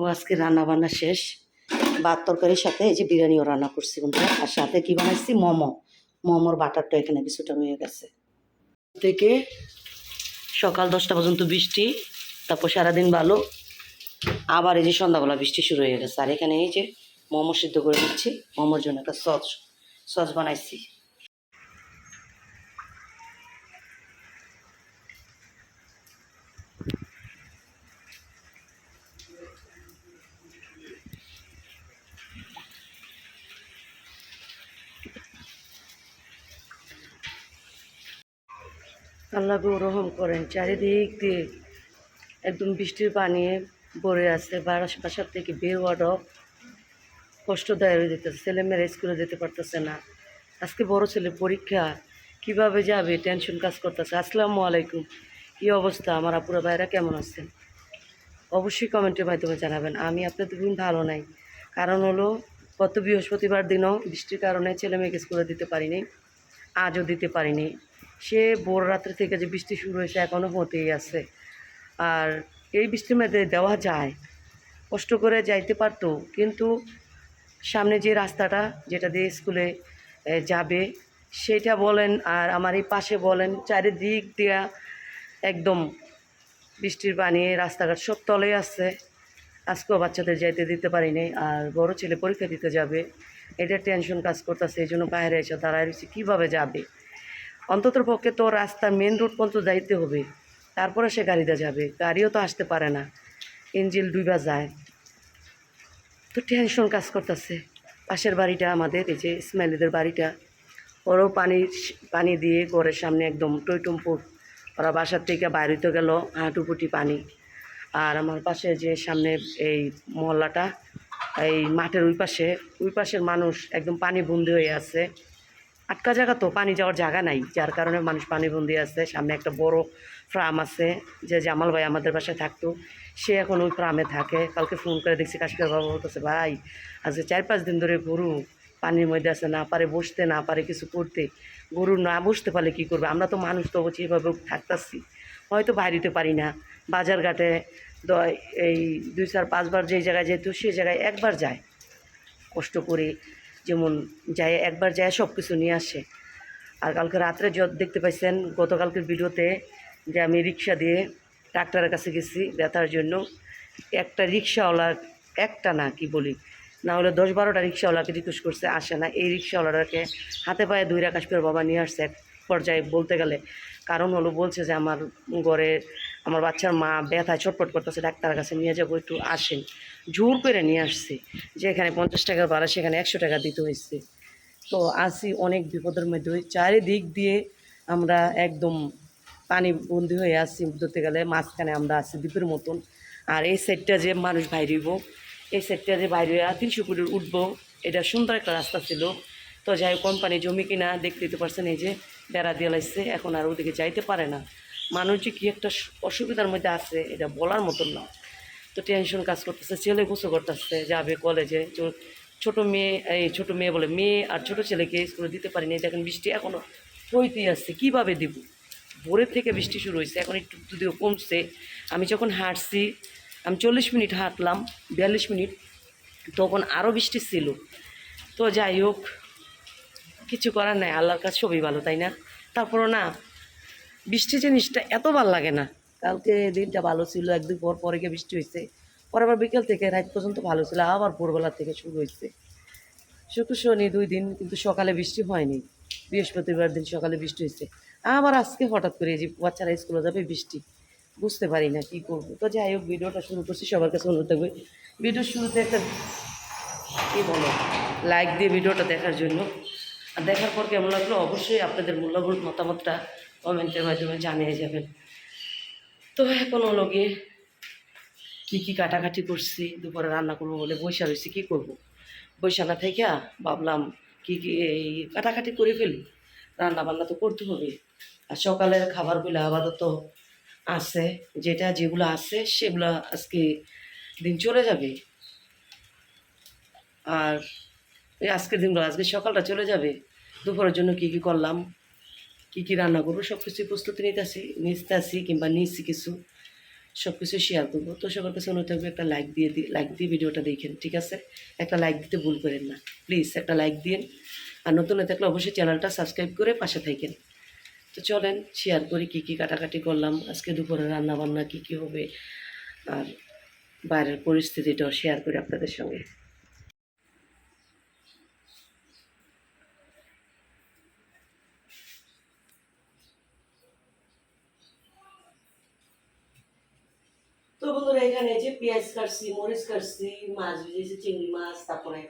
ও আজকে রান্না বান্না শেষ। ভাত তরকারির সাথে এই যে বিরিয়ানিও রান্না করছি বন্ধুরা। আর সাথে কি বানাইছি? মোমো। মোমোর বাটারটা এখানে কিছুটা রয়ে গেছে। থেকে সকাল দশটা পর্যন্ত বৃষ্টি, তারপর সারাদিন ভালো। আবার এই যে সন্ধ্যাবেলা বৃষ্টি শুরু হয়ে গেছে। আর এখানে এই যে মোমো সিদ্ধ করে নিচ্ছি। মোমোর জন্য একটা সস সস বানাইছি। আল্লাহ রহম করেন, চারিদিক দিয়ে একদম বৃষ্টির পানি ভরে আছে বাসার থেকে বের হওয়াটাও কষ্টদায়ক হয়ে যেতেছে, ছেলেমেয়েরা স্কুলে যেতে পারতেছে না। আজকে বড় ছেলে পরীক্ষা, কীভাবে যাবে? টেনশন কাজ করতেছে। আসসালামু আলাইকুম। কী অবস্থা? আমার আপুরা ভাইরা কেমন আছেন? অবশ্যই কমেন্টের মাধ্যমে জানাবেন। আমি আপনাদের দিন ভালো নাই। কারণ হলো, গত বৃহস্পতিবার দিনও বৃষ্টির কারণে ছেলে মেয়েকে স্কুলে দিতে পারিনি, আজও দিতে পারিনি। সে ভোর রাত্রে থেকে যে বৃষ্টি শুরু হয়েছে এখনও হতেই আছে। আর এই বৃষ্টির মধ্যে দেওয়া যায়, কষ্ট করে যাইতে পারতো, কিন্তু সামনে যে রাস্তাটা যেটা দিয়ে স্কুলে যাবে, সেটা বলেন আর আমার এই পাশে বলেন, চারিদিক দিয়া একদম বৃষ্টির পানি, রাস্তাঘাট সব তলে আছে। আজকেও বাচ্চাদের যাইতে দিতে পারিনি আর বড় ছেলে পরীক্ষা দিতে যাবে। এটা টেনশন কাজ করতেছে, এই জন্য বাইরে এসে দাঁড়ায় রয়েছে, কীভাবে যাবে? অন্তত পক্ষে তো রাস্তা মেন রোড পর্যন্ত যাইতে হবে। তারপরে সে গাড়িতে যাবে। গাড়িও তো আসতে পারে না। ইঞ্জিল ডুইবা যায়। তো টেনশন কাজ করতেছে। পাশের বাড়িটা আমাদের, এই যে ইসমাইলিদের বাড়িটা। ওরও পানি পানি দিয়ে ঘরের সামনে একদম টইটুমপুর। ওরা বাসার থেকে বাইরেতে গেল হাঁটুপুটি পানি। আর আমার পাশে যে সামনে এই মহল্লাটা, এই মাঠের ওই পাশে, ওই পাশের মানুষ একদম পানি বন্দি হয়ে আছে। আটকা জায়গা তো, পানি যাওয়ার জায়গা নাই। যার কারণে মানুষ পানিবন্দি আছে। সামনে একটা বড় ফ্রাম আছে, যে জামাল ভাই আমাদের বাসায় থাকতো। সে এখন ওই ফ্রামে থাকে। কালকে ফোন করে দেখছি, কাশিকার বাবা বলতেছে, ভাই, আজকে চার, পাঁচ দিন ধরে গরু পানির মধ্যে আছে, না পারে বসতে, না পারে কিছু করতে। গরু না বসতে পারলে কী করবে? আমরা তো মানুষ তো এভাবে থাকতাছি। হয়তো বাইরেতে পারি না। বাজার ঘাটে এই দুই চার, পাঁচবার যেই জায়গায় যেত সেই জায়গায় একবার যায়। কষ্ট করে যেমন যায়, একবার যায় সব কিছু নিয়ে আসে। আর কালকে রাত্রে য- দেখতে পাইছেন, গতকালকের ভিডিওতে যে আমি রিক্সা দিয়ে ডাক্তারের কাছে গেছি ব্যথার জন্য, একটা রিক্সাওয়ালা, একটা না কি বলি, না হলে দশ বারোটা রিক্সাওয়ালাকে রিকোয়েস্ট করছে, আসে না। এই রিক্সাওয়ালাটাকে হাতে পায়ে দুই করে বাবা নিয়ে আসছে। এক পর্যায়ে বলতে গেলে কারণ হলো বলছে যে আমার ঘরে আমার বাচ্চার মা ব্যথায় ছটপট করতেছে, ডাক্তারের কাছে নিয়ে যাব, একটু আসেন। জোর করে নিয়ে আসছে, যে এখানে পঞ্চাশ টাকার ভাড়া, সেখানে একশো টাকা দিতে হয়েছে। তো আসি অনেক বিপদের মধ্যে চারিদিক দিয়ে আমরা একদম পানি বন্দি হয়ে আসছি ধরতে গেলে মাঝখানে আমরা আছি দ্বীপের মতন। আর এই সাইডটা যে মানুষ বাইরেব এই সাইডটা যে বাইরে তিনশো ফুটের উঠবো, এটা সুন্দর একটা রাস্তা ছিল। তো যাই কোম্পানি জমি কিনা, দেখতে পারছেন এই যে বেড়া দিয়ে লাগছে এখন আর ওদিকে যাইতে পারে না। মানুষ যে কী একটা অসুবিধার মধ্যে আছে, এটা বলার মতন না। তো টেনশন কাজ করতেছে, ছেলে গোসল করতেছে, যাবে কলেজে ছোট মেয়ে, এই ছোট মেয়ে বলে, মেয়ে আর ছোট ছেলেকে স্কুলে দিতে পারিনি। দেখেন বৃষ্টি এখনও হইতেই আসছে, কীভাবে দিব? ভোরের থেকে বৃষ্টি শুরু হয়েছে এখন একটু যদিও কমছে। আমি যখন হাঁটছি, আমি চল্লিশ মিনিট হাঁটলাম, বিয়াল্লিশ মিনিট, তখন আরও বৃষ্টি ছিল। তো যাই হোক, কিছু করার নাই, আল্লাহর কাছে সবই ভালো, তাই না? তারপরও না বৃষ্টি জিনিসটা এত ভালো লাগে না। কালকে দিনটা ভালো ছিল একদিন পর পরে গিয়ে বৃষ্টি হয়েছে পরে আবার বিকেল থেকে রাত পর্যন্ত ভালো ছিল, আবার ভোরবেলা থেকে শুরু হয়েছে শুক্র, শনি দুই দিন কিন্তু সকালে বৃষ্টি হয়নি, বৃহস্পতিবার দিন সকালে বৃষ্টি হয়েছে আবার আজকে হঠাৎ করে যে বাচ্চারা স্কুলে যাবে বৃষ্টি, বুঝতে পারি না কী করব। তো যাই হোক, ভিডিওটা শুরু করছি, সবার কাছে অনুরোধ থাকবে। ভিডিওর শুরুতে একটা, কী বলো লাইক দিয়ে ভিডিওটা দেখার জন্য। আর দেখার পর কেমন লাগল? অবশ্যই আপনাদের মূল্যবোধ, মতামতটা কমেন্টের মাধ্যমে জানিয়ে যাবেন। তো এখন হলো গিয়ে কী কী কাটাকাটি করছি, দুপুরে রান্না করব বলে বৈশা রয়েছি, কী করব? বৈশাখা থেকে ভাবলাম কি কি এই কাটাকাটি করে ফেলি রান্না বান্না তো করতে হবে। আর সকালের খাবারগুলো আপাতত আছে, যেটা যেগুলো আছে সেগুলো আজকে দিন চলে যাবে। আর এই আজকের দিনগুলো, আজকে সকালটা চলে যাবে। দুপুরের জন্য কি কি করলাম কি কি রান্না করব সব কিছুই প্রস্তুতি নিতে আসি নিতে আসি কিংবা নিচ্ছি কিছু সব কিছু শেয়ার করব। তো সবার কাছে অনুরোধ থাকবে, একটা লাইক দিয়ে দিই লাইক দিয়ে ভিডিওটা দেখেন, ঠিক আছে? একটা লাইক দিতে ভুল করেন না প্লিজ একটা লাইক দিন আর নতুন হয়ে থাকলে অবশ্যই চ্যানেলটা সাবস্ক্রাইব করে পাশে থাকেন। তো চলেন শেয়ার করি কী কী কাটাকাটি করলাম, আজকে দুপুরে রান্না বান্না কী কী হবে, আর বাইরের পরিস্থিতিটাও শেয়ার করি আপনাদের সঙ্গে তো বন্ধুরা এখানে যে পেঁয়াজ কাটছি, মরিচ কাটছি, মাছ ভিজেছি, চিংড়ি মাছ, তারপরে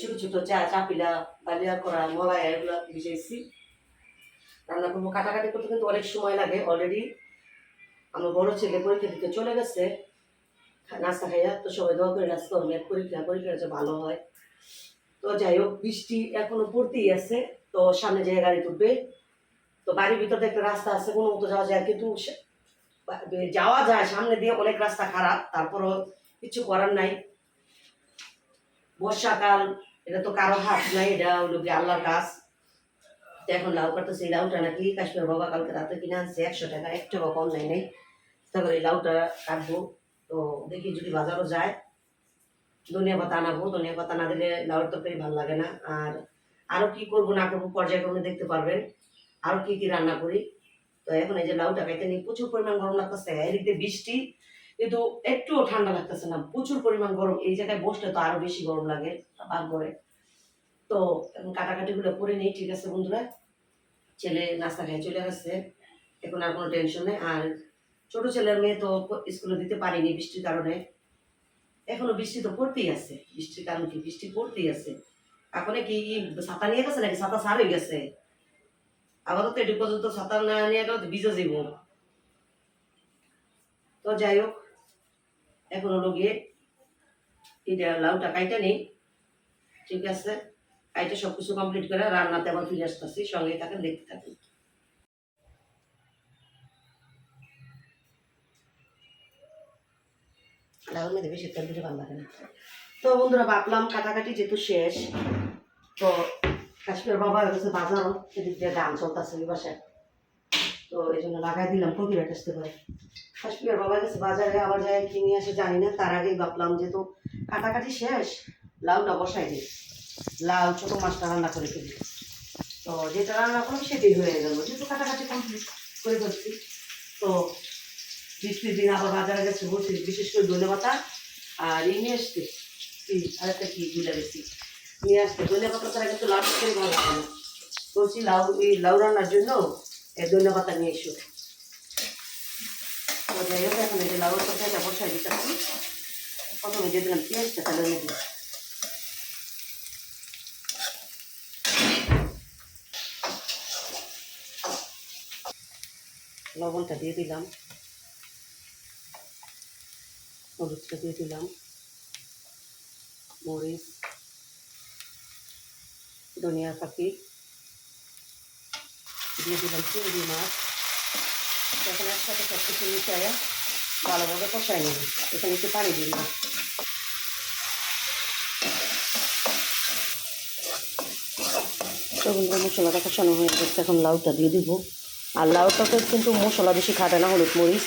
ছোট ছোট চা চাপিলা বালিয়া করা, মলাই, এগুলো ভিজেছি। রান্না করব কাটাকাটি করতে কিন্তু অনেক সময় লাগে অলরেডি আমার বড় ছেলে পরীক্ষা দিতে চলে গেছে, নাস্তা খাইয়া, তো সবাই দোয়া করে নাস্তা করবে পরীক্ষা পরীক্ষা যে ভালো হয়। তো যাই হোক, বৃষ্টি এখনও পড়তেই আছে, তো সামনে যে গাড়ি তুলবে। তো বাড়ির ভিতরে একটা রাস্তা আছে, কোনো মতো যাওয়া যায়, কিন্তু যাওয়া যায়, সামনে দিয়ে অনেক রাস্তা খারাপ, তারপরও কিছু করার নাই। বর্ষাকাল, এটা তো কারও হাত নাই, এটা হলো কি আল্লাহর কাজ। এখন লাউ কাটতেছে, এই লাউটা নাকি কাশ্মীর বাবা কালকে রাতে কিনে আনছে, একশো টাকা, এক টাকা কম নাই নেই। তারপরে এই লাউটা কাটবো, তো দেখি যদি বাজারও যায়। ধনিয়া পাতা আনাবো, ধনিয়া পাতা না দিলে লাউয়ের তরকারি ভালো লাগে না। আর আরও কি করব, না করব, পর্যায়ক্রমে দেখতে পারবেন। আরও কি কি রান্না করি? তো এখন এই যে লাউটা খাইতে নিয়ে প্রচুর পরিমাণ গরম লাগতেছে বৃষ্টি, কিন্তু একটুও ঠান্ডা লাগতেছে না, প্রচুর পরিমাণ গরম। এই জায়গায় বসলে তো আরও বেশি গরম লাগে করে তো করে ঠিক আছে বন্ধুরা? ছেলে নাস্তা খেয়ে চলে গেছে, এখন আর কোনো টেনশন নেই। আর ছোট ছেলের মেয়ে তো স্কুলে দিতে পারিনি বৃষ্টির কারণে। এখনও বৃষ্টি তো পড়তেই আছে। বৃষ্টির কারণ কি? বৃষ্টি পড়তেই আছে। এখন কি ছাতা নিয়ে গেছে নাকি? ছাতা সার হয়ে গেছে। আপাতত এটি পর্যন্ত ছাতা না নিয়ে গেলে তো ভিজে যাব তো যাই হোক, এখন হলো গিয়ে এটা লাউটা কাইটা নেই, ঠিক আছে? কাইটা সব কিছু কমপ্লিট করে রান্নাতে আবার ফিরে আসতেছি সঙ্গে থাকেন, দেখতে থাকুন। লাউর মধ্যে বেশি তেল ভালো লাগে না। তো বন্ধুরা, ভাবলাম কাটাকাটি যেহেতু শেষ, তো কাশ্মীর বাবা হচ্ছে বাজারও সেদিক দিয়ে গান চলতেছে এই বাসায়। তো এই জন্য লাগাই দিলাম কপিরাইট আসতে পারে কাশ্মীর বাবা গেছে বাজারে আবার যায় কি নিয়ে আসে জানি না, তার আগেই ভাবলাম যে তো কাটাকাটি শেষ, লাউটা বসাই দিই। লাউ, ছোটো মাছটা রান্না করে ফেলি। তো যেটা রান্না করলাম সেটাই হয়ে গেল। যেহেতু কাটাকাটি কমপ্লিট করে ফেলছি, তো বৃষ্টির দিন আবার বাজারে গেছে বলছি, বিশেষ করে ধনে পাতা আর আসতে কি, আরেকটা কি ভুলে গেছি। নিয়ে আসতে ধনে পাতা ছাড়া কিন্তু লাউ ভালো লাগে না। বলছি লাউ, এই লাউ রান্নার জন্য এই ধনে পাতা নিয়ে এসো। যাই হোক, এখন এই যে বসাই দিতে হবে প্রথমে দিলাম পেঁয়াজটা তাহলে লবণটা দিয়ে দিলাম। হলুদটা দিয়ে দিলাম। মরিচ। ধনিয়া পাতি দিয়ে দিলাম, চিংড়ি মাছ। এখন একসাথে সব কিছু মিশাইয়া ভালোভাবে কষাই নেব। এখানে একটু পানি বন্ধুরা, মশলাটা কষানো হয়ে গেছে। এখন লাউটা দিয়ে দিব। আর লাউটাতে কিন্তু মশলা বেশি খাটে না, হলুদ মরিচ।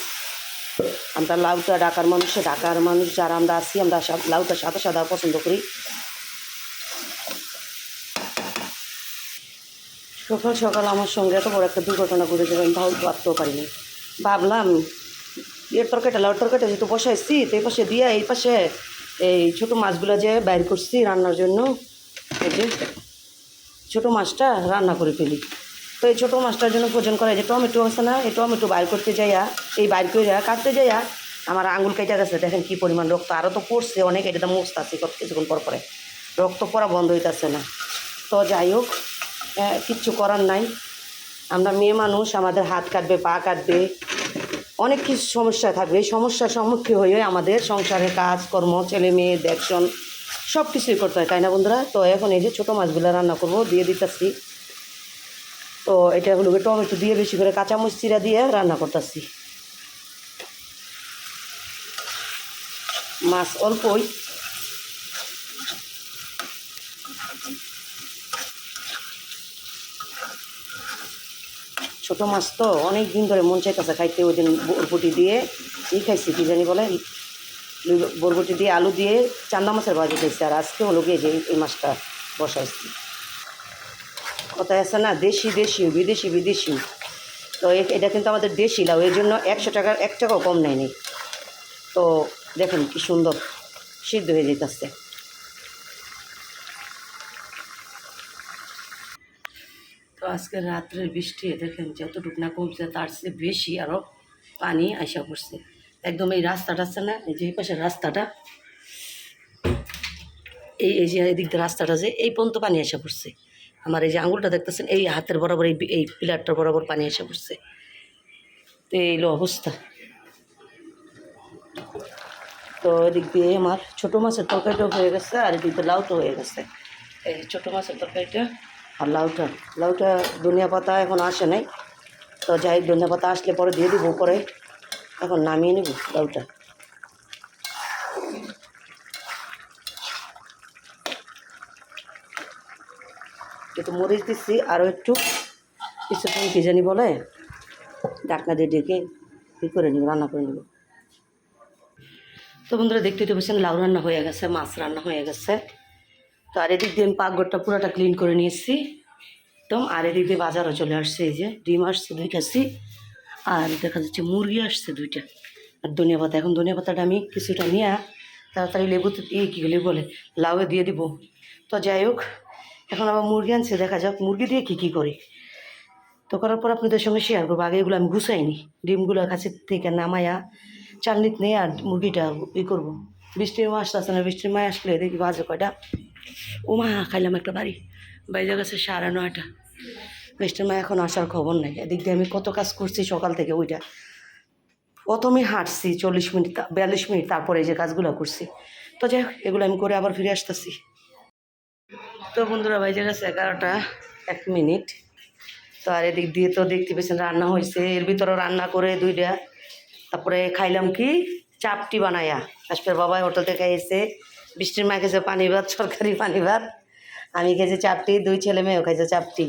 আমরা লাউটা ঢাকার মানুষে, ঢাকার মানুষ যারা আমরা আছি, আমরা লাউটা সাদা সাদা পছন্দ করি। সকাল সকাল আমার সঙ্গে এত বড় একটা দুর্ঘটনা ঘটে যাবে আমি ভাব- ভাবতেও পারিনি। ভাবলাম, এর তরকারিটা লাউর তরকারিটা যেহেতু বসাইছি, তো এই পাশে দিয়ে, এই পাশে এই ছোটো মাছগুলো যে বাইর করছি রান্নার জন্য, এই যে ছোটো মাছটা রান্না করে ফেলি। তো এই ছোটো মাছটার জন্য ভোজন করা যে টমেটো আছে না, এই টমেটো বাইর করতে যাইয়া, এই বাইর করে কাটতে যাইয়া আমার আঙুল কেটে গেছে। দেখেন কী পরিমাণ রক্ত আরও তো পড়ছে অনেক, এটা তো মুছতে আছে কিছুক্ষণ পর পরে। রক্ত পড়া বন্ধ হইতেছে না। তো যাই হোক কিচ্ছু করার নাই। আমরা মেয়ে মানুষ, আমাদের হাত কাটবে, পা কাটবে। অনেক কিছু সমস্যা থাকবে। এই সমস্যার সম্মুখীন হয়ে আমাদের সংসারের কাজকর্ম ছেলে মেয়ে, দেখশন সব কিছুই করতে হয়, তাই না বন্ধুরা? তো এখন এই যে ছোটো মাছগুলো রান্না করব, দিয়ে দিতেছি। তো এটা হলো টমেটো দিয়ে বেশি করে কাঁচামরিচ চিরা দিয়ে রান্না করতেছি। মাছ অল্পই। ছোটো মাছ তো অনেক দিন ধরে মন চাইতেছে খাইতে, ওই দিন বরবটি দিয়ে ই খাইছি, কি জানি বলে বরবটি দিয়ে আলু দিয়ে চান্দা মাছের ভাজি খাইছি, আর আজকে হলো গিয়ে যে এই মাছটা বসাইছি। কথায় আছে না, দেশি দেশি, বিদেশি বিদেশি। তো এটা কিন্তু আমাদের দেশি লাউ, এর জন্য একশো টাকার, এক টাকাও কম নেয়নি। তো দেখেন কি সুন্দর, সিদ্ধ হয়ে যেতেছে আজকে রাত্রের বৃষ্টি দেখেন যতটুকু না কমছে তার চেয়ে বেশি আরও পানি আইসা পড়ছে। একদম এই রাস্তাটা আছে না, এই যে এই পাশের রাস্তাটা, এই এই যে এদিক দিয়ে রাস্তাটা যে এই পর্যন্ত পানি এসে পড়ছে। আমার এই যে আঙুলটা দেখতেছেন, এই হাতের বরাবর এই এই পিলারটার বরাবর পানি এসে পড়ছে। তো এইলো অবস্থা। তো এদিক দিয়ে আমার ছোটো মাছের তরকারিটাও হয়ে গেছে, আর এদিক দিয়ে লাউটাও হয়ে গেছে। এই ছোটো মাছের তরকারিটা আর লাউটা লাউটা ধনিয়া পাতা এখন আসে নাই। তো যাই ধনিয়া পাতা আসলে পরে দিয়ে দিব, পরে এখন নামিয়ে নেব লাউটা। একটু মরিচ দিচ্ছি আরও একটু। কিছুক্ষণ কী জানি বলে? ডাকনা দিয়ে ডেকে কী করে নেব, রান্না করে নেব। তো বন্ধুরা, দেখতে তো পেয়েছেন লাউ রান্না হয়ে গেছে, মাছ রান্না হয়ে গেছে। তো আর এদিক দিয়ে আমি পাকঘরটা পুরোটা ক্লিন করে নিয়েছি। একদম আর এদিক দিয়ে বাজারও চলে আসছে, এই যে ডিম আসছে দুই কাছি আর দেখা যাচ্ছে মুরগি আসছে দুইটা। আর ধনিয়া পাতা, এখন ধনিয়া পাতাটা আমি কিছুটা নিয়ে তাড়াতাড়ি লেবুতে এই কী লেবু বলে? লাউয়ে দিয়ে দিব। তো যাই হোক, এখন আবার মুরগি আনছে, দেখা যাক মুরগি দিয়ে কী কী করি। তো করার পর আপনাদের সঙ্গে শেয়ার করব। আগে এগুলো আমি গুছাইনি। ডিমগুলো কাছে থেকে নামায়া চালনিত নেই আর মুরগিটা ই করব। বৃষ্টির মাস আসছে না, বৃষ্টির মায় আসলে দেখি বাজে কয়টা। ও মা খাইলাম একটা বাড়ি। বাইরে গেছে সাড়ে নয়টা। বৃষ্টির মায় এখন আসার খবর নাই। এদিক দিয়ে আমি কত কাজ করছি সকাল থেকে ওইটা। প্রথমে হাঁটছি চল্লিশ মিনিট, বিয়াল্লিশ মিনিট, তারপরে এই যে কাজগুলো করছি। তো যাই এগুলো আমি করে আবার ফিরে আসতেছি। তো বন্ধুরা, বাইজে গেছে এগারোটা এক মিনিট। তো আর এদিক দিয়ে তো দেখতে পেয়েছেন, রান্না হয়েছে। এর ভিতরে রান্না করে দুইটা। তারপরে খাইলাম কি? চাপটি বানায়া। আজকের বাবাই হোটেল থেকে এসে বৃষ্টির মা খেয়েছে পানি ভাত, সরকারি পানি ভাত। আমি খেয়েছি চাপটি, দুই ছেলে মেয়েও খাইছে চাপটি।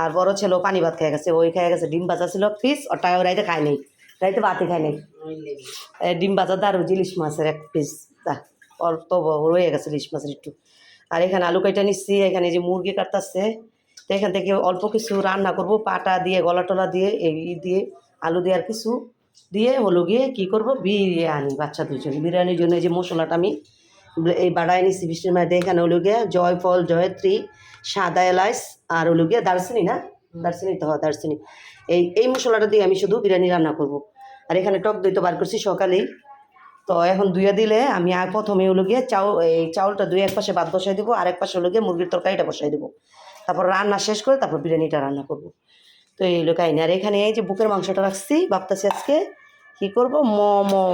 আর বড় ছেলেও পানি ভাত খেয়ে গেছে, ওই খেয়ে গেছে, ডিম ভাজা ছিল ওর টাকা রাইতে খায় নেই। রাইতে ভাতই খায় নেই। ডিম ভাজা দারু, ইলিশ মাছের এক পিস অল্প রয়ে গেছে ইলিশ মাছের একটু। আর এখানে আলু কাইটা নিচ্ছি, এখানে যে মুরগি কাটতেছে। তো এখান থেকে অল্প কিছু রান্না করব, পাটা দিয়ে, গলা টলা দিয়ে, এই দিয়ে আলু দিয়ে আর কিছু দিয়ে হলো গিয়ে কী করব? বিরিয়ানি বাচ্চা দুজন। বিরিয়ানির জন্য যে মশলাটা আমি এই বাড়ায় নিচ্ছি বৃষ্টির মধ্যে এখানে হলো গিয়ে জয়ফল জয়ত্রী সাদা এলাইচ আর হলো গিয়ে দারচিনি না? দারচিনি তো হয় দারচিনি। এই এই মশলাটা দিয়ে আমি শুধু বিরিয়ানি রান্না করব। আর এখানে টক দই তো বার করছি সকালেই। তো এখন দুইয়া দিলে আমি আর প্রথমে হলো গিয়ে চাউল এই চাউলটা দুই এক পাশে ভাত বসাই দেবো আর এক পাশে হলো গিয়ে মুরগির তরকারিটা বসাই দেবো। তারপর রান্না শেষ করে তারপর বিরিয়ানিটা রান্না করব। তো এই হলো কাহিনী আর এখানে এই যে বুকের মাংসটা রাখছি ভাবতেছি আজকে কী করব? মোমো।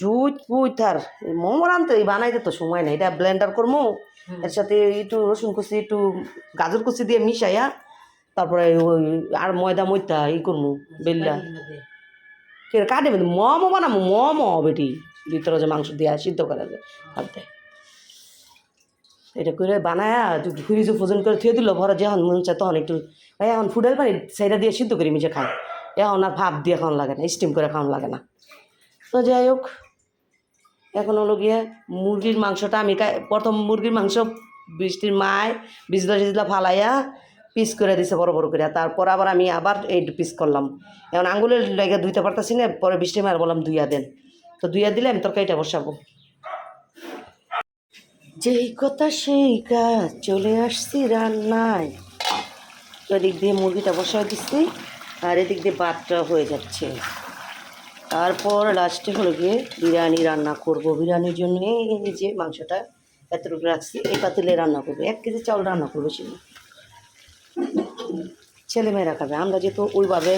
জুই পুই তার মোমো রানতে এই বানাইতে তো সময় নেই। এটা ব্লেন্ডার করব এর সাথে একটু রসুন কুচি একটু গাজর কুচি দিয়ে মিশাইয়া তারপরে ওই আর ময়দা ময়দা ই করব বেল্লা। কে কাটে মমো বানাবো মমো বেটি। ভিতরে যে মাংস দিয়া সিদ্ধ করা যায় ভাবতে এটা করে বানায় ফ্রিজে ফোজন করে থুয়ে দিল, ভরা যখন মন চায় তখন একটু এখন ফুডের পানি সেইটা দিয়ে সিদ্ধ করে মিশে খাই। এখন আর ভাপ দিয়ে খাওয়ানো লাগে না স্টিম করে খাওয়ানো লাগে না। তো যাই হোক, এখন হলো গিয়ে মুরগির মাংসটা আমি প্রথম মুরগির মাংস বৃষ্টির মায় বিজলা সিজলা ফালাইয়া পিস করে দিছে বড় বড় করে তারপর আবার আমি আবার এই পিস করলাম। এখন আঙুলের লেগে ধুইতে পারতাছি না, পরে বৃষ্টি মার বললাম দুইয়া দেন। তো দুইয়া দিলে আমি তরকারিটা বসাবো। যেই কথা সেই কাজ, চলে আসছি রান্নায়। এদিক দিয়ে মুরগিটা বসায় দিচ্ছি আর এদিক দিয়ে ভাতটা হয়ে যাচ্ছে। তারপর লাস্টে হলো গিয়ে বিরিয়ানি রান্না করব। বিরিয়ানির জন্য এই যে মাংসটা এতটুকু রাখছি এই পাতিলে রান্না করব। এক কেজি চাউল রান্না করব সেটা ছেলেমেয়েরা খাবে। আমরা যেহেতু ওইভাবে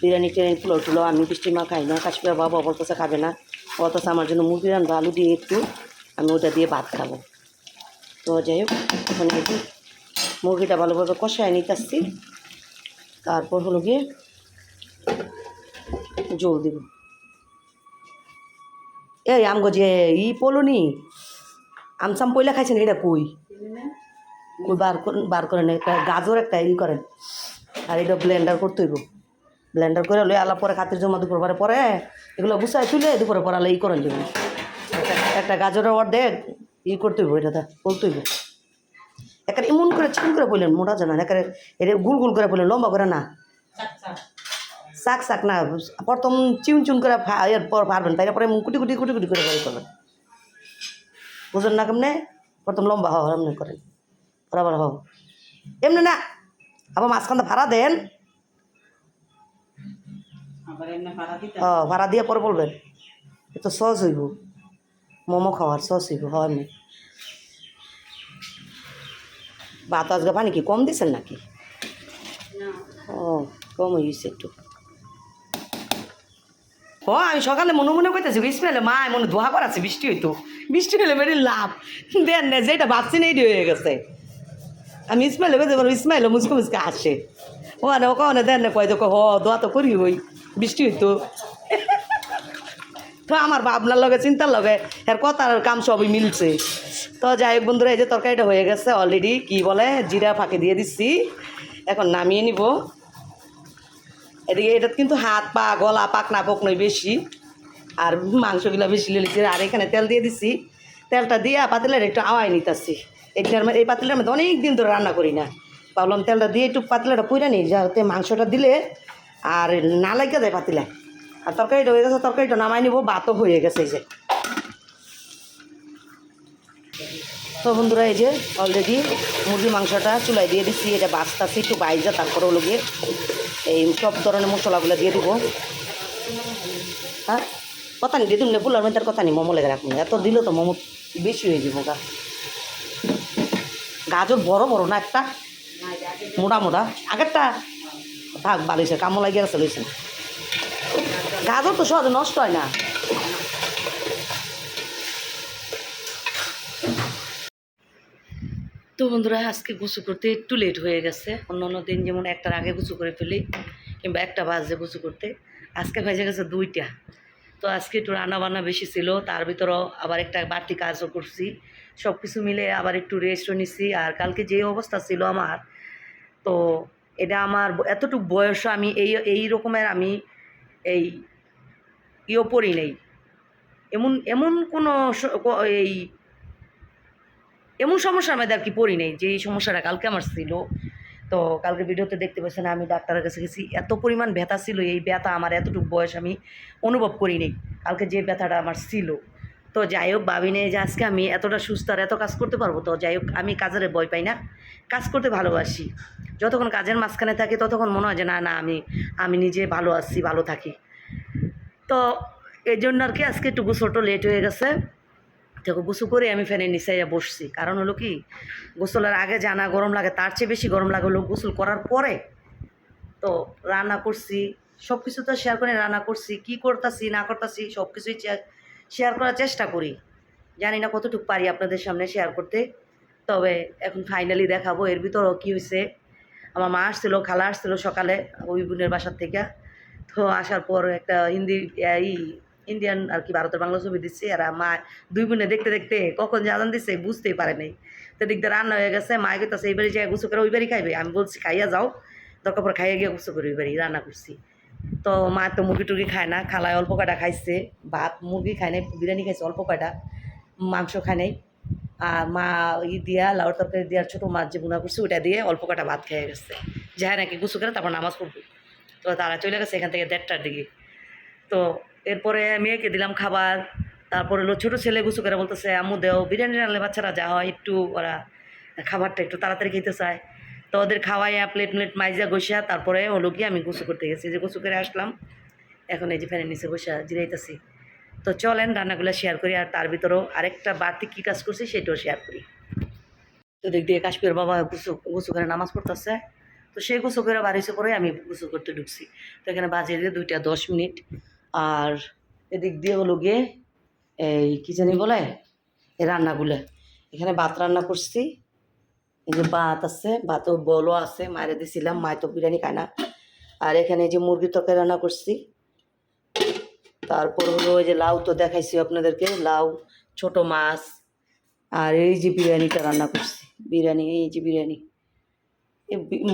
বিরিয়ানি টিরিয়ানি তুলো টুলো আমি বৃষ্টি মা খাই না কাশ্মীর বাবা বলতেছে খাবে না। অথচ আমার জন্য মুরগি রান্না, আলু দিয়ে একটু, আমি ওটা দিয়ে ভাত খাব। তো যাই হোক, এখন যে মুরগিটা ভালোভাবে কষায় নিতে আসছি তারপর হলো গিয়ে জল দিব। এই আমগো যে ই পলনি আমসাম পয়লা খাইছেন, এটা কই? কই বার বার করেন, একটা গাজর একটা ই করেন, আর এটা ব্লেন্ডার করতে হইব। ব্লেন্ডার করে লই আলা পরে খাতির জমা দুপুর পরে পরে এগুলো গুছাই তুলে দুপুরে পরে আলা ই করেন একটা গাজরের অর্ধেক ই করতে হইব এটা বলতে হইব। একেবারে এমন করে চিকন করে বললেন মোটা জানা একেবারে এটা গুল গুল করে বললেন লম্বা করে না। শাক শাক না প্রথম চিউন চুন করে ফা- এরপর পারবেন তারপরে কুটি কুটি কুটি কুটি করে বাড়ি করবেন। বুঝলেন না কেমনে? প্রথম লম্বা হওয়া এমনি করেন। বরাবর হও এমনি না আবার মাঝখানটা ভাড়া দেন। ভাড়া দিয়ে পরে বলবেন। এ তো সস হইব। মোমো খাওয়ার সস হইব হয় এমনি ভাত আজকে পানি কি কম দিছেন নাকি? ও কম হয়েছে একটু। ও আমি সকালে মনে মনে করতেছি ইসমাইলে মা মনে ধোয়া করাচ্ছে বৃষ্টি হইতো। বৃষ্টি হলে বেরি লাভ। দেন না যেটা ভাবছি না এইটি হয়ে গেছে। আমি ইসমাইলে বেঁধে পারব ইসমাইলে মুসকে মুসকে আসে ওখানে ওখানে দেন না কয় তো হ দোয়া তো করি হই। বৃষ্টি হইতো। তো আমার ভাবনার লগে, চিন্তার লগে এর কথার কাম সবই মিলছে। তো যাই হোক বন্ধুরা, এই যে তরকারিটা হয়ে গেছে অলরেডি কি বলে, জিরা ফাঁকে দিয়ে দিচ্ছি। এখন নামিয়ে নিব। এদিকে এটা কিন্তু হাত পা, গলা পাক না পোক নয় বেশি। আর মাংসগুলো বেশি লিখছি আর এখানে তেল দিয়ে দিছি তেলটা দিয়ে পাতিলের একটু আওয়াই নিতেছি। এটার এই পাতিলের মধ্যে অনেক দিন ধরে রান্না করি না। ভাবলাম তেলটা দিয়ে একটু পাতিলাটা পুইরা নিই, যাতে মাংসটা দিলে আর না লাগে যায় পাতিলে। আর তরকারিটা হয়ে গেছে, তরকারিটা নামাই নিব, ভাতও হয়ে গেছে এই যে। তো বন্ধুরা, এই যে অলরেডি মুরগির মাংসটা চুলাই দিয়ে দিচ্ছি এটা বাঁচতাছি একটু বাইজা তারপরে হলো গিয়ে এই সব ধরনের মশলাগুলো দিয়ে দিব। হ্যাঁ? কথা নি, দিয়ে দিব না, পোলার মধ্যে কথা নি, মোমো লেগে রাখুন এত দিলে তো মোমো বেশি হয়ে যাব গা। গাজর বড় বড় না একটা? মোটা মোটা। আগেরটা থাক বালিছে কামো লাগিয়ে গেছে লইছে গাজর তো সহজে নষ্ট হয় না। তো বন্ধুরা, আজকে গুছু করতে একটু লেট হয়ে গেছে। অন্য অন্য দিন যেমন একটার আগে গুছু করে ফেলি, কিংবা একটা বাজে গুছু করতে। আজকে ভেজে গেছে দুইটা। তো আজকে একটু রান্না বান্না বেশি ছিল, তার ভিতরেও আবার একটা বাড়তি কাজও করছি। সব কিছু মিলে আবার একটু রেস্টও নিছি, আর কালকে যে অবস্থা ছিল আমার, তো এটা আমার এতটুকু বয়স আমি এই এই রকমের আমি এই ইয়ে পড়ি নেই। এমন এমন কোনো এই, এমন সমস্যা মধ্যে আর কি পড়ি নেই যে এই সমস্যাটা কালকে আমার ছিল। তো কালকে ভিডিওতে দেখতে পাচ্ছেন আমি ডাক্তারের কাছে গেছি, এত পরিমাণ ব্যথা ছিল, এই ব্যথা আমার এতটুকু বয়স আমি অনুভব করি নেই। কালকে যে ব্যথাটা আমার ছিল। তো যাই হোক ভাবি নেই যে আজকে আমি এতটা সুস্থ আর এত কাজ করতে পারব। তো যাই হোক, আমি কাজের ভয় পাই না। কাজ করতে ভালোবাসি। যতক্ষণ কাজের মাঝখানে থাকি ততক্ষণ মনে হয় যে না না, আমি আমি নিজে ভালো আছি, ভালো থাকি। তো এই জন্য আর কি আজকে একটু গোসলটা লেট হয়ে গেছে। দেখো, গোসল করে আমি ফ্যানের নিচে বসছি। কারণ হলো কি, গোসলের আগে জানা গরম লাগে, তার চেয়ে বেশি গরম লাগে হলো গোসল করার পরে। তো রান্না করছি সব কিছু তো শেয়ার করে রান্না করছি, কি করতেছি, না করতেছি সব কিছুই শেয়ার করার চেষ্টা করি। জানি না কতটুকু পারি আপনাদের সামনে শেয়ার করতে। তবে এখন ফাইনালি দেখাবো, এর ভিতরেও কী হয়েছে আমার মা আসছিল, খালা আসছিল সকালে, ওই বোনের বাসার থেকে। তো আসার পর একটা হিন্দি ই ইন্ডিয়ান আর কি ভারতের বাংলা ছবি দিচ্ছে আর মা, দুই বোনে দেখতে দেখতে কখন যে দিচ্ছে বুঝতেই পারে নাই। তো দিয়ে রান্না হয়ে গেছে মায়ের কাছে এই বাড়ি যায় গুছো করে ওই বাড়ি খাইবে? আমি বলছি, খাইয়া যাও। দরকার পর খাইয়া গিয়ে গুছো করে ওই বাড়ি রান্না করছি। তো মা তো মুরগি টুরগি খায় না, খালায় অল্প কয়টা খাইছে, ভাত, মুরগি খায় নাই, বিরিয়ানি খাইছে অল্প কয়টা, মাংস খায় নাই। আর মা ই দিয়া লাউর তরকারি দেওয়ার ছোটো মাছ যে বুনা করছে, ওইটা দিয়ে অল্প কটা ভাত খেয়ে গেছে। যায় নাকি গুছু করে তারপর নামাজ পড়বে। তো তারা চলে গেছে এখান থেকে দেড়টার দিকে। তো এরপরে মেয়েকে দিলাম খাবার, তারপরে হলো ছোটো ছেলে গুছু করে বলতেছে, আম্মু দেও, বিরিয়ানি রান্নালে বাচ্চারা যা হয় একটু ওরা খাবারটা একটু তাড়াতাড়ি খেতে চায়। তো ওদের খাওয়াইয়া প্লেট প্লেট মাইজা বসিয়া তারপরে হলো কি আমি গুছু করতে গেছি। যে গুছু করে আসলাম, এখন এই যে ফ্যানের নিচে বসে জিরাইতেছি। তো চলেন রান্নাগুলো শেয়ার করি আর তার ভিতরেও আরেকটা বাড়তি কী কাজ করছি সেটাও শেয়ার করি। তো দিক দিয়ে কাশ্মীর বাবা গুছু গুছু করে নামাজ পড়তেছে। তো সেই গুছু করে বাড়িছে পরে আমি গুছু করতে ঢুকছি। তো এখানে বাজে দিয়ে দুইটা দশ মিনিট। আর এদিক দিয়ে হলো গিয়ে এই কী জানি বলে? এই রান্নাগুলো। এখানে ভাত রান্না করছি। এই যে ভাত আছে, ভাতও বলও আছে মায়ের দিছিলাম মায় তো বিরিয়ানি খায় না। আর এখানে এই যে মুরগির তরকারি রান্না করছি। তারপর হলো ওই যে লাউ তো দেখাইছি আপনাদেরকে, লাউ, ছোট মাছ। আর এই যে বিরিয়ানিটা রান্না করছি। বিরিয়ানি, এই যে বিরিয়ানি।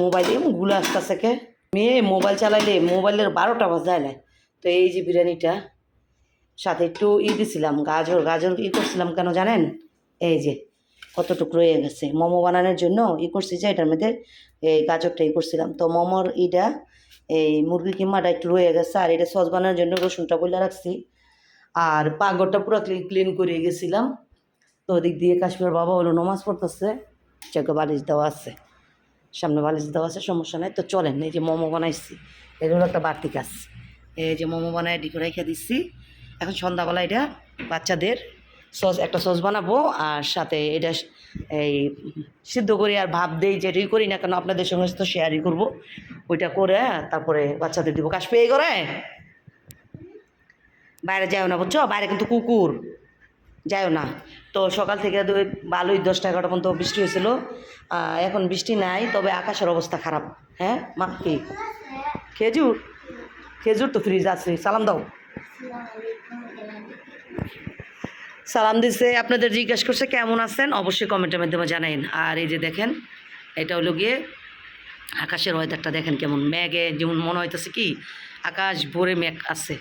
মোবাইলে এমনগুলো আসতেছে কে? মেয়ে, মোবাইল চালাইলে মোবাইলের বারোটা বাজায় না তো এই যে বিরিয়ানিটা, সাথে একটু ই দিছিলাম, গাজর গাজর ই করছিলাম কেন জানেন? এই যে, কতটুকু রয়ে গেছে। মোমো বানানোর জন্য ই করছি যে, এটার মধ্যে এই গাজরটা ই করছিলাম। তো মোমোর ইটা, এই মুরগি কিমাটা একটু রয়ে গেছে, আর এটা সস বানানোর জন্য রসুনটা বলে রাখছি। আর পাগরটা পুরো ক্লিন ক্লিন করে গেছিলাম। তো ওদিক দিয়ে কাশ্মীর বাবা হলো নমাজ পড়তেছে চেকে বালিশ দেওয়া আছে। সামনে বালিশ দেওয়া আছে, সমস্যা নাই। তো চলেন, এই যে মোমো বানাইছি এগুলো একটা বাড়তি কাজ। এই যে মোমো বানায় ডিকো রেখে দিচ্ছি এখন সন্ধ্যাবেলা এটা বাচ্চাদের সস একটা সস বানাবো, আর সাথে এটা এই সিদ্ধ করি, আর ভাব দেই, যেটাই করি না কেন আপনাদের সঙ্গে তো শেয়ারই করব। ওইটা করে তারপরে বাচ্চাদের দিব। কাশ পেয়ে করে বাইরে যাও না, বুঝছ? বাইরে কিন্তু কুকুর। যাও না। তো সকাল থেকে দুই ভালোই দশটা এগারোটা পর্যন্ত বৃষ্টি হয়েছিল। এখন বৃষ্টি নাই, তবে আকাশের অবস্থা খারাপ। হ্যাঁ মা, কি? খেজুর? খেজুর তো ফ্রিজ আছে, সালাম দাও। সালাম দিছে, আপনাদের জিজ্ঞেস করছে কেমন আছেন? অবশ্যই কমেন্টের মাধ্যমে জানাইন। আর এই যে দেখেন, এটা হলো গিয়ে আকাশের ওয়েদারটা দেখেন কেমন। মেঘে যেমন মনে হইতেছে কি, আকাশ ভরে মেঘ আছে।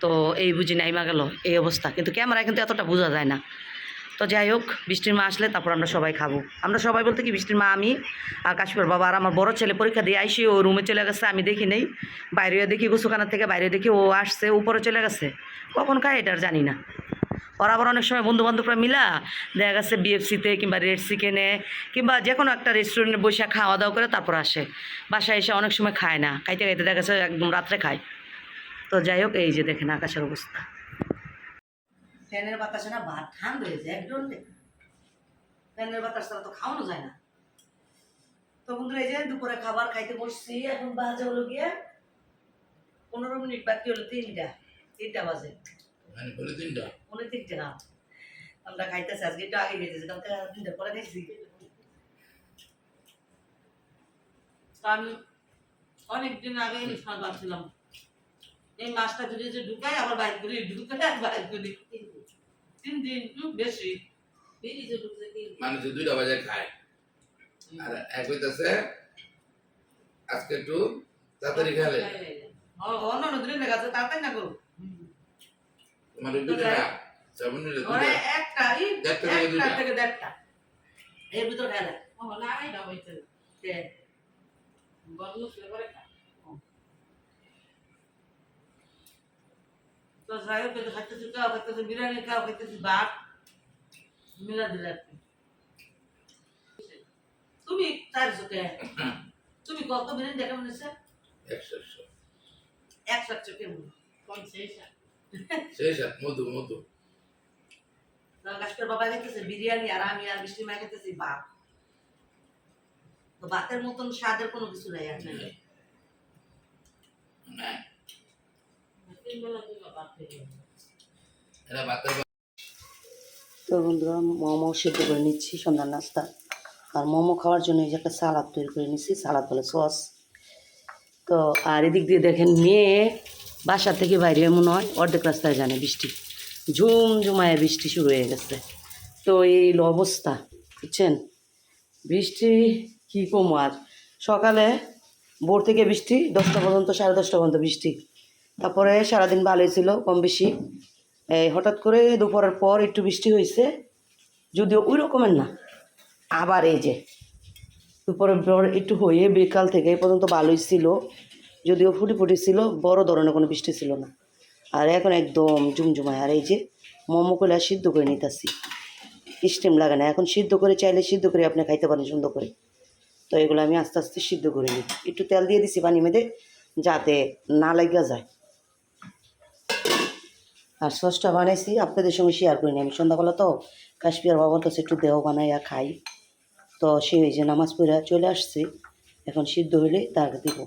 তো এই বুঝি নাইমা গেল, এই অবস্থা। কিন্তু ক্যামেরায় কিন্তু এতটা বোঝা যায় না। তো যাই হোক, বৃষ্টির মা আসলে তারপর আমরা সবাই খাব। আমরা সবাই বলতে কি, বৃষ্টির মা আমি আর কাশ্মীর বাবা আর আমার বড় ছেলে পরীক্ষা দিয়ে আইসি, ও রুমে চলে গেছে, আমি দেখি নেই। বাইরে দেখি গোসুখানা থেকে, বাইরে দেখি ও আসছে, উপরে চলে গেছে। কখন খায় এটা জানি না। ওরা আবার অনেক সময় বন্ধু বান্ধবরা মিলা দেখা গেছে বিএফসিতে কিংবা রেড চিকেনে কিংবা যে কোনো একটা রেস্টুরেন্টে বসে খাওয়া দাওয়া করে তারপর আসে। বাসায় এসে অনেক সময় খায় না। খাইতে খাইতে দেখা গেছে একদম রাত্রে খায়। তো যাই হোক এই যে দেখেন আকাশের অবস্থা। ফ্যানের বাতাসে না ভাত ঠান্ডা হয়েছে একদম। ফ্যানের বাতাস ছাড়া তো খাওয়ানো যায় না। তো বন্ধুরা এই যে দুপুরে খাবার খাইতে বসছি এখন বাজে হলো গিয়ে পনেরো মিনিট বাকি হলো তিনটা তিনটা বাজে। মানে বলে তিনটা। মনে তিনটে না। আমরা খাইতেছি আজকে একটু আগে খেতেছি কালকে তিনটে পরে খাইছি আমি অনেকদিন আগে মাছ ভাবছিলাম এই মাছটা যদি যে ঢুকাই আবার বাইর করি ঢুকাই আর বাইর করি তিন দিন। বেশি। মানুষ দুইটা বাজে খায়। আর এক হইতেছে আজকে একটু তাড়াতাড়ি খেলে ও, অন্য অন্য দিনে দেখা যাচ্ছে তাড়াতাড়ি না গো তোমার দুইটা না সাবুন নিলে ওরে দুইটা একটা একটা। থেকে দেড়টা। এর ভিতর খেলে ও, হইতে। গরম করে তো যাই হোক, এই খাইতেছি কাউ খাইতেছি বিরিয়ানি কাউ খাইতেছি ভাত। মিলা দিলে আর তুমি তার চোখে। তুমি কত বিরিয়ানি দেখা মনে হচ্ছে একশো একশো। একশো চোখে মনে মধু মধু। গাছটার বাবা খেতেছে বিরিয়ানি আর আমি আর বৃষ্টি মা খেতেছি ভাত। তো ভাতের মতন স্বাদের কোনো কিছু নাই আর নাই না তিন বেলা দুই ভাত খেয়ে এরা ভাতের তো বন্ধুরা, মোমো সেদ্ধ করে নিচ্ছি, সন্ধ্যার নাস্তা। আর মোমো খাওয়ার জন্য এই যে একটা সালাদ তৈরি করে নিচ্ছি, সালাদ বলে সস। তো, আর এদিক দিয়ে দেখেন মেয়ে বাসা থেকে বাইরে, এমন হয়, অর্ধেক রাস্তায় জানে বৃষ্টি। ঝুম ঝুমায় বৃষ্টি শুরু হয়ে গেছে। তো এই অবস্থা, বুঝছেন? বৃষ্টি, কী কম আর? সকালে ভোর থেকে বৃষ্টি, দশটা পর্যন্ত, সাড়ে দশটা পর্যন্ত বৃষ্টি। তারপরে সারাদিন ভালোই ছিল, কম বেশি। এই হঠাৎ করে দুপুরের পর একটু বৃষ্টি হয়েছে যদিও ওই রকমের না, আবার এই যে। দুপুরের পর একটু হয়ে বিকাল থেকে পর্যন্ত ভালোই ছিল, যদিও ফুটি ফুটি ছিল, বড় ধরনের কোনো বৃষ্টি ছিল না। আর এখন একদম জুমজুমায় আর এই যে মোমো করে সিদ্ধ করে নিতেছি। স্টিম লাগে না, এখন সিদ্ধ করে চাইলে সিদ্ধ করে আপনি খাইতে পারেন সুন্দর করে। তো এগুলো আমি আস্তে আস্তে সিদ্ধ করে নিই। একটু তেল দিয়ে দিছি পানি মেদে, যাতে না লাগা যায়। আর সসটা বানাইছি, আপনাদের সঙ্গে শেয়ার করিনি আমি। সন্ধ্যাবেলা তো কাশ্মীর বাবার কাছে একটু দেহ বানাইয়া খাই। তো সে ওই যে নামাজ পড়ে চলে আসছে। এখন সিদ্ধ হইলে তাকে দিব।